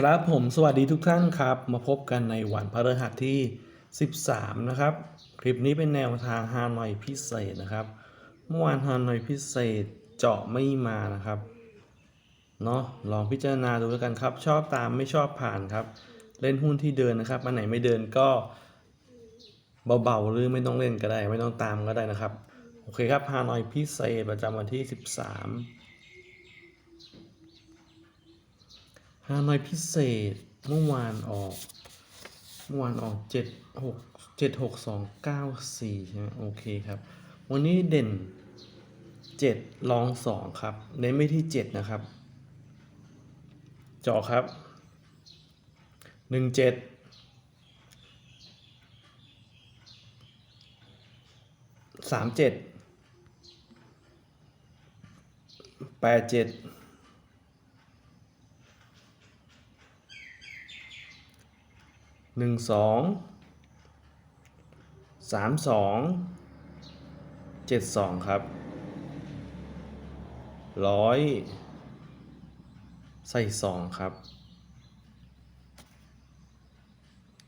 ครับผมสวัสดีทุกท่านครับ มาพบกันในวันพฤหัสที่ 13 นะครับ คลิปนี้เป็นแนวทางฮานอยพิเศษนะครับ เมื่อวานฮานอยพิเศษเจาะไม่มานะครับเนาะลองพิจารณาดูแล้วกันครับ ชอบตามไม่ชอบผ่านครับ เล่นหุ้นที่เดินนะครับอันไหนไม่เดินก็เบาๆหรือไม่ต้องเล่นก็ได้ ไม่ต้องตามก็ได้นะครับ โอเคครับฮานอยพิเศษประจำวันที่ 13 ฮานอยพิเศษเมื่อวานออก เมื่อวานออกเจ็ดหกเจ็ดหกสองเก้าสี่ใช่ไหมโอเคครับ วันนี้เด่นเจ็ดลองสองครับ เน้นไม่ที่เจ็ดนะครับเจาะครับหนึ่งเจ็ดสามเจ็ดแปดเจ็ด หนึ่งสองสามสองเจ็ดสองครับร้อยใส่สองครับ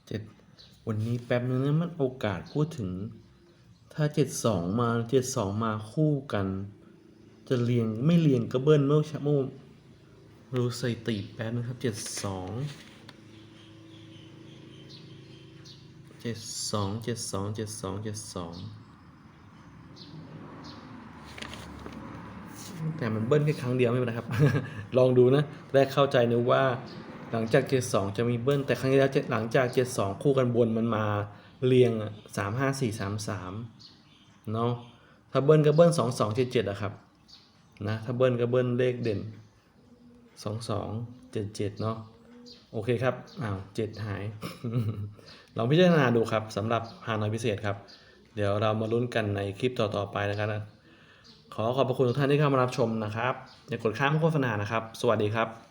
เจ็ดวันนี้แป๊บนึงนะมันโอกาสพูดถึง ถ้าเจ็ดสองมาเจ็ดสองมาคู่กัน จะเรียงไม่เรียงก็เบิ้ลเมื่อเช้าเมื่อรู้สถิติแป๊บนึงครับเจ็ดสอง เจ็ดสองเจ็ดสองเจ็ดสองเจ็ดสองแต่มันเบิ้ลแค่ครั้งเดียวไม่เป็นไรครับ ลองดูนะได้เข้าใจนะว่าหลังจากเจ็ดสองจะมีเบิ้ลแต่ครั้งที่แล้วหลังจากเจ็ดสองคู่กันบนมันมาเรียงสามห้าสี่สามสามเนาะถ้าเบิ้ลก็เบิ้ลสองสองเจ็ดเจ็ดอะครับนะถ้าเบิ้ลก็เบิ้ลเลขเด่นสองสองเจ็ดเจ็ดเนาะ โอเคครับ อ้าวเจ็ดหาย ลองพิจารณาดูครับสำหรับฮานอยพิเศษครับ เดี๋ยวเรามาลุ้นกันในคลิปต่อๆไปนะครับขอขอบพระคุณทุกท่านที่เข้ามารับชมนะครับ อย่ากดข้ามโฆษณานะครับ สวัสดีครับ